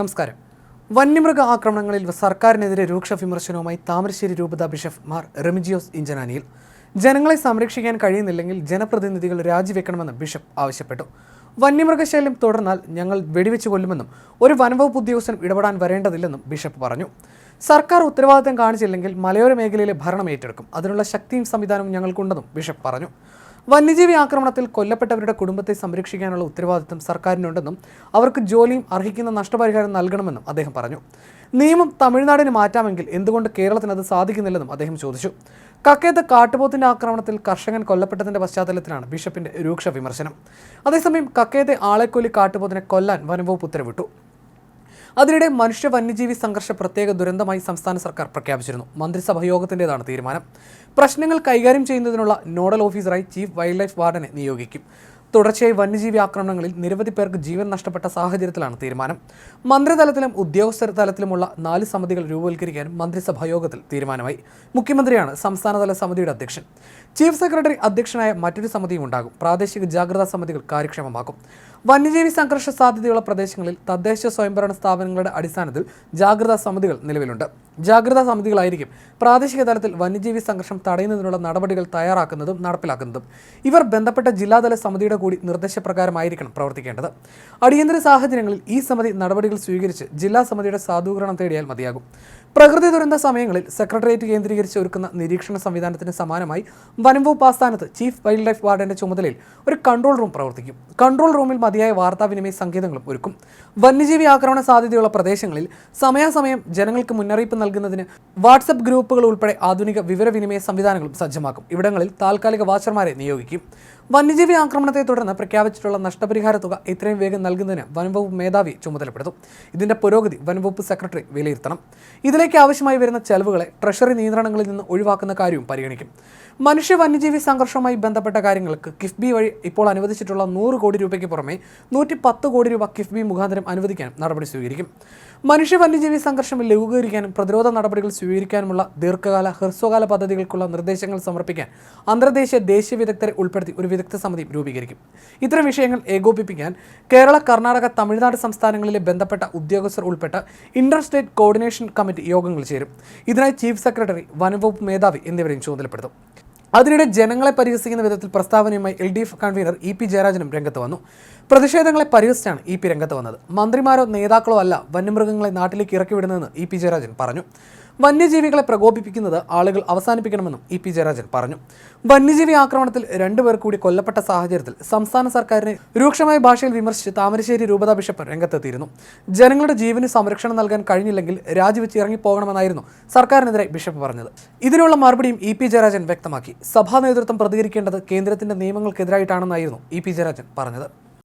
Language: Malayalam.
നമസ്കാരം. വന്യമൃഗ ആക്രമണങ്ങളിൽ സർക്കാരിനെതിരെ രൂക്ഷ വിമർശനവുമായി താമരശ്ശേരി രൂപത ബിഷപ്പ് മാർ റെമിജിയോസ് ഇഞ്ചനാനിയിൽ. ജനങ്ങളെ സംരക്ഷിക്കാൻ കഴിയുന്നില്ലെങ്കിൽ ജനപ്രതിനിധികൾ രാജിവെക്കണമെന്ന് ബിഷപ്പ് ആവശ്യപ്പെട്ടു. വന്യമൃഗശല്യം തുടർന്നാൽ ഞങ്ങൾ വെടിവെച്ച് കൊല്ലുമെന്നും ഒരു വനംവകുപ്പ് ഉദ്യോഗസ്ഥൻ ഇടപെടാൻ വരേണ്ടതില്ലെന്നും ബിഷപ്പ് പറഞ്ഞു. സർക്കാർ ഉത്തരവാദിത്തം കാണിച്ചില്ലെങ്കിൽ മലയോര മേഖലയിലെ ഭരണം ഏറ്റെടുക്കും. അതിനുള്ള ശക്തിയും സംവിധാനവും ഞങ്ങൾക്കുണ്ടെന്നും ബിഷപ്പ് പറഞ്ഞു. വന്യജീവി ആക്രമണത്തിൽ കൊല്ലപ്പെട്ടവരുടെ കുടുംബത്തെ സംരക്ഷിക്കാനുള്ള ഉത്തരവാദിത്തം സർക്കാരിനുണ്ടെന്നും അവർക്ക് ജോലിയും അർഹിക്കുന്ന നഷ്ടപരിഹാരം നൽകണമെന്നും അദ്ദേഹം പറഞ്ഞു. നിയമം തമിഴ്നാടിന് മാറ്റാമെങ്കിൽ എന്തുകൊണ്ട് കേരളത്തിന് അത് സാധിക്കുന്നില്ലെന്നും അദ്ദേഹം ചോദിച്ചു. കക്കയത്ത് കാട്ടുപോത്തിന്റെ ആക്രമണത്തിൽ കർഷകൻ കൊല്ലപ്പെട്ടതിന്റെ പശ്ചാത്തലത്തിലാണ് ബിഷപ്പിന്റെ രൂക്ഷ വിമർശനം. അതേസമയം കക്കയത്തെ ആളെക്കൊല്ലി കാട്ടുപോത്തിനെ കൊല്ലാൻ വനംവകുപ്പ് ഉത്തരവിട്ടു. അതിനിടെ മനുഷ്യ വന്യജീവി സംഘർഷ പ്രത്യേക ദുരന്തമായി സംസ്ഥാന സർക്കാർ പ്രഖ്യാപിച്ചിരുന്നു. മന്ത്രിസഭാ യോഗത്തിന്റെതാണ് തീരുമാനം. പ്രശ്നങ്ങൾ കൈകാര്യം ചെയ്യുന്നതിനുള്ള നോഡൽ ഓഫീസറായി ചീഫ് വൈൽഡ് ലൈഫ് വാർഡനെ നിയോഗിക്കും. തുടർച്ചയായി വന്യജീവി ആക്രമണങ്ങളിൽ നിരവധി പേർക്ക് ജീവൻ നഷ്ടപ്പെട്ട സാഹചര്യത്തിലാണ് തീരുമാനം. മന്ത്രിതലത്തിലും ഉദ്യോഗസ്ഥർ തലത്തിലുമുള്ള നാല് സമിതികൾ രൂപവൽക്കരിക്കാനും മന്ത്രിസഭാ യോഗത്തിൽ തീരുമാനമായി. മുഖ്യമന്ത്രിയാണ് സംസ്ഥാനതല സമിതിയുടെ അധ്യക്ഷൻ. ചീഫ് സെക്രട്ടറി അധ്യക്ഷനായ മറ്റൊരു സമിതിയും ഉണ്ടാകും. പ്രാദേശിക ജാഗ്രതാ സമിതികൾ കാര്യക്ഷമമാക്കും. വന്യജീവി സംഘർഷ സാധ്യതയുള്ള പ്രദേശങ്ങളിൽ തദ്ദേശ സ്വയംഭരണ സ്ഥാപനങ്ങളുടെ അടിസ്ഥാനത്തിൽ ജാഗ്രതാ സമിതികൾ നിലവിലുണ്ട്. ജാഗ്രതാ സമിതികളായിരിക്കും പ്രാദേശിക തലത്തിൽ വന്യജീവി സംഘർഷം തടയുന്നതിനുള്ള നടപടികൾ തയ്യാറാക്കുന്നതും നടപ്പിലാക്കുന്നതും. ഇവർ ബന്ധപ്പെട്ട ജില്ലാതല സമിതിയുടെ കൂടി നിർദ്ദേശപ്രകാരമായിരിക്കണം പ്രവർത്തിക്കേണ്ടത്. അടിയന്തര സാഹചര്യങ്ങളിൽ ഈ സമിതി നടപടികൾ സ്വീകരിച്ച് ജില്ലാ സമിതിയുടെ സാധൂകരണം തേടിയാൽ മതിയാകും. പ്രകൃതി ദുരന്ത സമയങ്ങളിൽ സെക്രട്ടേറിയറ്റ് കേന്ദ്രീകരിച്ച് ഒരുക്കുന്ന നിരീക്ഷണ സംവിധാനത്തിന് സമാനമായി വനംവകുപ്പ് ആസ്ഥാനത്ത് ചീഫ് വൈൽഡ് ലൈഫ് വാർഡന്റെ ചുമതലയിൽ ഒരു കൺട്രോൾ റൂം പ്രവർത്തിക്കും. കൺട്രോൾ റൂമിൽ മതിയായ വാർത്താവിനിമയ സങ്കേതങ്ങളും ഒരുക്കും. വന്യജീവി ആക്രമണ സാധ്യതയുള്ള പ്രദേശങ്ങളിൽ സമയാസമയം ജനങ്ങൾക്ക് മുന്നറിയിപ്പ് നൽകുന്നതിന് വാട്സപ്പ് ഗ്രൂപ്പുകൾ ഉൾപ്പെടെ ആധുനിക വിവരവിനിമയ സംവിധാനങ്ങളും സജ്ജമാക്കും. ഇവിടങ്ങളിൽ താൽക്കാലിക വാച്ചർമാരെ നിയോഗിക്കും. വന്യജീവി ആക്രമണത്തെ തുടർന്ന് പ്രഖ്യാപിച്ചിട്ടുള്ള നഷ്ടപരിഹാര തുക എത്രയും വേഗം നൽകുന്നതിന് വനംവകുപ്പ് മേധാവി ചുമതലപ്പെടുത്തും. ഇതിന്റെ പുരോഗതി വനംവകുപ്പ് സെക്രട്ടറി വിലയിരുത്തണം. ഇതിലേക്ക് ആവശ്യമായി വരുന്ന ചെലവുകളെ ട്രഷറി നിയന്ത്രണങ്ങളിൽ നിന്ന് ഒഴിവാക്കുന്ന കാര്യവും പരിഗണിക്കും. മനുഷ്യ വന്യജീവി സംഘർഷവുമായി ബന്ധപ്പെട്ട കാര്യങ്ങൾക്ക് കിഫ്ബി വഴി ഇപ്പോൾ അനുവദിച്ചിട്ടുള്ള നൂറ് കോടി രൂപയ്ക്ക് പുറമെ നൂറ്റി പത്ത് കോടി രൂപ കിഫ്ബി മുഖാന്തരം അനുവദിക്കാനും നടപടി സ്വീകരിക്കും. മനുഷ്യ വന്യജീവി സംഘർഷം ലഘൂകരിക്കാനും പ്രതിരോധ നടപടികൾ സ്വീകരിക്കാനുമുള്ള ദീർഘകാല ഹ്രസ്വകാല പദ്ധതികൾക്കുള്ള നിർദ്ദേശങ്ങൾ സമർപ്പിക്കാൻ അന്തർദേശീയ ദേശീയ വിദഗ്ധരെ ഉൾപ്പെടുത്തി ഒരു വിദഗ്ധ സമിതി രൂപീകരിക്കും. ഇത്തരം വിഷയങ്ങൾ ഏകോപിപ്പിക്കാൻ കേരള കർണാടക തമിഴ്നാട് സംസ്ഥാനങ്ങളിലെ ബന്ധപ്പെട്ട ഉദ്യോഗസ്ഥർ ഉൾപ്പെട്ട ഇന്റർ സ്റ്റേറ്റ് കോർഡിനേഷൻ കമ്മിറ്റി യോഗങ്ങൾ ചേരും. ഇതിനായി ചീഫ് സെക്രട്ടറി വനംവകുപ്പ് മേധാവി എന്നിവരെയും ചുമതലപ്പെടുത്തും. അതിനിടെ ജനങ്ങളെ പരിഹസിക്കുന്ന വിധത്തിൽ പ്രസ്താവനയുമായി L D F convener E P ജയരാജനും രംഗത്ത് വന്നു. പ്രതിഷേധങ്ങളെ പരിഹസിച്ചാണ് ഇ പി രംഗത്ത് വന്നത്. മന്ത്രിമാരോ നേതാക്കളോ അല്ല വന്യമൃഗങ്ങളെ നാട്ടിലേക്ക് ഇറക്കി വിടുന്നതെന്ന് ഇ പി ജയരാജൻ പറഞ്ഞു. വന്യജീവികളെ പ്രകോപിപ്പിക്കുന്നത് ആളുകൾ അവസാനിപ്പിക്കണമെന്നും ഇ പി ജയരാജൻ പറഞ്ഞു. വന്യജീവി ആക്രമണത്തിൽ രണ്ടുപേർ കൂടി കൊല്ലപ്പെട്ട സാഹചര്യത്തിൽ സംസ്ഥാന സർക്കാരിനെ രൂക്ഷമായ ഭാഷയിൽ വിമർശിച്ച് താമരശ്ശേരി രൂപതാ ബിഷപ്പ് രംഗത്തെത്തിയിരുന്നു. ജനങ്ങളുടെ ജീവന് സംരക്ഷണം നൽകാൻ കഴിഞ്ഞില്ലെങ്കിൽ രാജിവെച്ച് ഇറങ്ങിപ്പോകണമെന്നായിരുന്നു സർക്കാരിനെതിരെ ബിഷപ്പ് പറഞ്ഞത്. ഇതിനുള്ള മറുപടിയും ഇ പി ജയരാജൻ വ്യക്തമാക്കി. സഭാ നേതൃത്വം പ്രതികരിക്കേണ്ടത് കേന്ദ്രത്തിന്റെ നിയമങ്ങൾക്കെതിരായിട്ടാണെന്നായിരുന്നു ഇ പി ജയരാജൻ പറഞ്ഞത്.